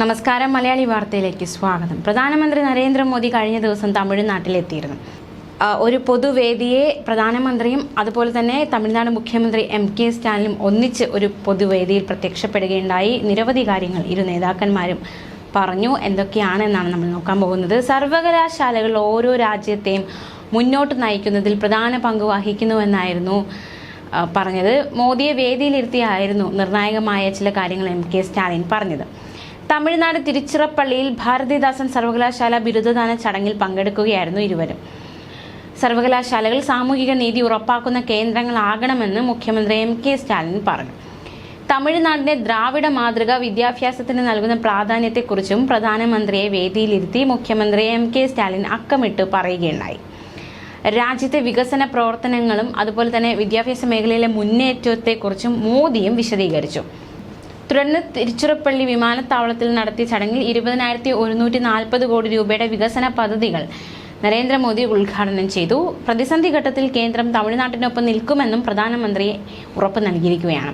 നമസ്കാരം മലയാളി വാർത്തയിലേക്ക് സ്വാഗതം. പ്രധാനമന്ത്രി നരേന്ദ്രമോദി കഴിഞ്ഞ ദിവസം തമിഴ്നാട്ടിലെത്തിയിരുന്നു. ഒരു പൊതുവേദിയെ പ്രധാനമന്ത്രിയും അതുപോലെ തന്നെ തമിഴ്നാട് മുഖ്യമന്ത്രി എം കെ സ്റ്റാലിനും ഒന്നിച്ച് ഒരു പൊതുവേദിയിൽ പ്രത്യക്ഷപ്പെടുകയുണ്ടായി. നിരവധി കാര്യങ്ങൾ ഇരു നേതാക്കന്മാരും പറഞ്ഞു. എന്തൊക്കെയാണെന്നാണ് നമ്മൾ നോക്കാൻ പോകുന്നത്. സർവകലാശാലകൾ ഓരോ രാജ്യത്തെയും മുന്നോട്ട് നയിക്കുന്നതിൽ പ്രധാന പങ്ക് വഹിക്കുന്നുവെന്നായിരുന്നു പറഞ്ഞത്. മോദിയെ വേദിയിലിരുത്തിയായിരുന്നു നിർണായകമായ ചില കാര്യങ്ങൾ എം കെ സ്റ്റാലിൻ പറഞ്ഞത്. തമിഴ്നാട് തിരുച്ചിറപ്പള്ളിയിൽ ഭാരതിദാസൻ സർവകലാശാല ബിരുദദാന ചടങ്ങിൽ പങ്കെടുക്കുകയായിരുന്നു ഇരുവരും. സർവകലാശാലകൾ സാമൂഹിക നീതി ഉറപ്പാക്കുന്ന കേന്ദ്രങ്ങളാകണമെന്ന് മുഖ്യമന്ത്രി എം കെ സ്റ്റാലിൻ പറഞ്ഞു. തമിഴ്നാടിന്റെ ദ്രാവിഡ മാതൃക വിദ്യാഭ്യാസത്തിന് നൽകുന്ന പ്രാധാന്യത്തെക്കുറിച്ചും പ്രധാനമന്ത്രിയെ വേദിയിലിരുത്തി മുഖ്യമന്ത്രി എം കെ സ്റ്റാലിൻ അക്കമിട്ട് പറയുകയുണ്ടായി. രാജ്യത്തെ വികസന പ്രവർത്തനങ്ങളും അതുപോലെ തന്നെ വിദ്യാഭ്യാസ മേഖലയിലെ മുന്നേറ്റത്തെക്കുറിച്ചും മോദിയും വിശദീകരിച്ചു. തുടർന്ന് തിരുച്ചിറപ്പള്ളി വിമാനത്താവളത്തിൽ നടത്തിയ ചടങ്ങിൽ ഇരുപതിനായിരത്തി ഒരുന്നൂറ്റി നാൽപ്പത് കോടി രൂപയുടെ വികസന പദ്ധതികൾ നരേന്ദ്രമോദി ഉദ്ഘാടനം ചെയ്തു. പ്രതിസന്ധി ഘട്ടത്തിൽ കേന്ദ്രം തമിഴ്നാട്ടിനൊപ്പം നിൽക്കുമെന്നും പ്രധാനമന്ത്രി ഉറപ്പ് നൽകിയിരിക്കുകയാണ്.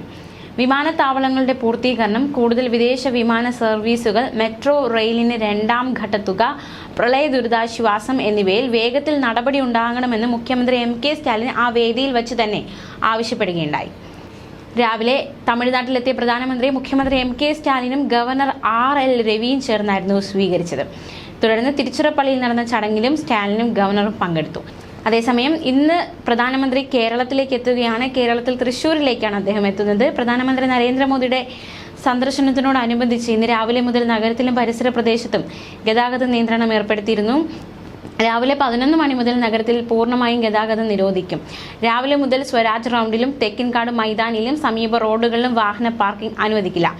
വിമാനത്താവളങ്ങളുടെ പൂർത്തീകരണം കൂടുതൽ വിദേശ വിമാന സർവീസുകൾ മെട്രോ റെയിലിന് രണ്ടാം ഘട്ടത്തുക പ്രളയ ദുരിതാശ്വാസം എന്നിവയിൽ വേഗത്തിൽ നടപടി ഉണ്ടാകണമെന്ന് മുഖ്യമന്ത്രി എം കെ സ്റ്റാലിൻ ആ വേദിയിൽ വച്ച് തന്നെ ആവശ്യപ്പെടുകയുണ്ടായി. രാവിലെ തമിഴ്നാട്ടിലെത്തിയ പ്രധാനമന്ത്രി മുഖ്യമന്ത്രി എം കെ സ്റ്റാലിനും ഗവർണർ ആർ എൽ രവിയും ചേർന്നായിരുന്നു സ്വീകരിച്ചത്. തുടർന്ന് തിരുച്ചിറപ്പള്ളിയിൽ നടന്ന ചടങ്ങിലും സ്റ്റാലിനും ഗവർണറും പങ്കെടുത്തു. അതേസമയം ഇന്ന് പ്രധാനമന്ത്രി കേരളത്തിലേക്ക് എത്തുകയാണ്. കേരളത്തിൽ തൃശ്ശൂരിലേക്കാണ് അദ്ദേഹം എത്തുന്നത്. പ്രധാനമന്ത്രി നരേന്ദ്രമോദിയുടെ സന്ദർശനത്തിനോടനുബന്ധിച്ച് ഇന്ന് രാവിലെ മുതൽ നഗരത്തിലും പരിസര പ്രദേശത്തും ഗതാഗത നിയന്ത്രണം ഏർപ്പെടുത്തിയിരുന്നു. രാവിലെ പതിനൊന്ന് മണി മുതൽ നഗരത്തിൽ പൂർണമായും ഗതാഗതം നിരോധിക്കും. രാവിലെ മുതൽ സ്വരാജ് റൗണ്ടിലും തെക്കിൻകാട് മൈതാനിയിലും സമീപ റോഡുകളിലും വാഹന പാർക്കിംഗ് അനുവദിക്കില്ല.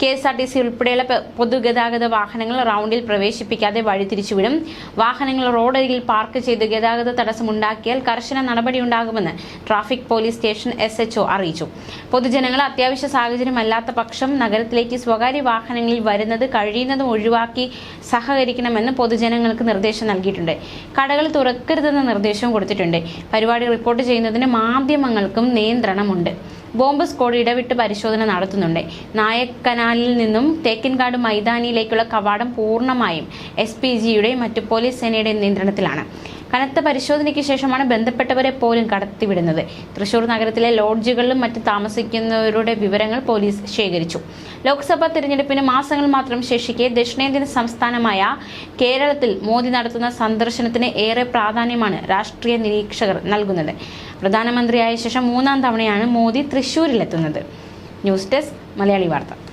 K S R T C ഉൾപ്പെടെയുള്ള പൊതുഗതാഗത വാഹനങ്ങൾ റൗണ്ടിൽ പ്രവേശിപ്പിക്കാതെ വഴിതിരിച്ചുവിടും. വാഹനങ്ങൾ റോഡരികിൽ പാർക്ക് ചെയ്ത് ഗതാഗത തടസ്സമുണ്ടാക്കിയാൽ കർശന നടപടിയുണ്ടാകുമെന്ന് traffic police station S H O അറിയിച്ചു. പൊതുജനങ്ങൾ അത്യാവശ്യ സാഹചര്യമല്ലാത്ത പക്ഷം നഗരത്തിലേക്ക് സ്വകാര്യ വാഹനങ്ങളിൽ വരുന്നത് കഴിയുന്നതും ഒഴിവാക്കി സഹകരിക്കണമെന്ന് പൊതുജനങ്ങൾക്ക് നിർദ്ദേശം നൽകിയിട്ടുണ്ട്. കടകൾ തുറക്കരുതെന്ന നിർദ്ദേശവും കൊടുത്തിട്ടുണ്ട്. പരിപാടി റിപ്പോർട്ട് ചെയ്യുന്നതിന് മാധ്യമങ്ങൾക്കും നിയന്ത്രണമുണ്ട്. ബോംബ് സ്ക്വാഡ് ഇടവിട്ട് പരിശോധന നടത്തുന്നുണ്ട്. നായക്കനാലിൽ നിന്നും തേക്കിൻകാട് മൈതാനിയിലേക്കുള്ള കവാടം പൂർണമായും എസ് പി ജിയുടെ മറ്റു പോലീസ് സേനയുടെയും നിയന്ത്രണത്തിലാണ്. കനത്ത പരിശോധനയ്ക്ക് ശേഷമാണ് ബന്ധപ്പെട്ടവരെ പോലും കടത്തിവിടുന്നത്. തൃശൂർ നഗരത്തിലെ ലോഡ്ജുകളിലും മറ്റ് താമസിക്കുന്നവരുടെ വിവരങ്ങൾ പോലീസ് ശേഖരിച്ചു. ലോക്സഭാ തെരഞ്ഞെടുപ്പിന് മാസങ്ങൾ മാത്രം ശേഷിക്കെ ദക്ഷിണേന്ത്യൻ സംസ്ഥാനമായ കേരളത്തിൽ മോദി നടത്തുന്ന സന്ദർശനത്തിന് ഏറെ പ്രാധാന്യമാണ് രാഷ്ട്രീയ നിരീക്ഷകർ നൽകുന്നത്. പ്രധാനമന്ത്രിയായ ശേഷം മൂന്നാം തവണയാണ് Modi തൃശൂരിലെത്തുന്നത്. News desk Malayali Vartha.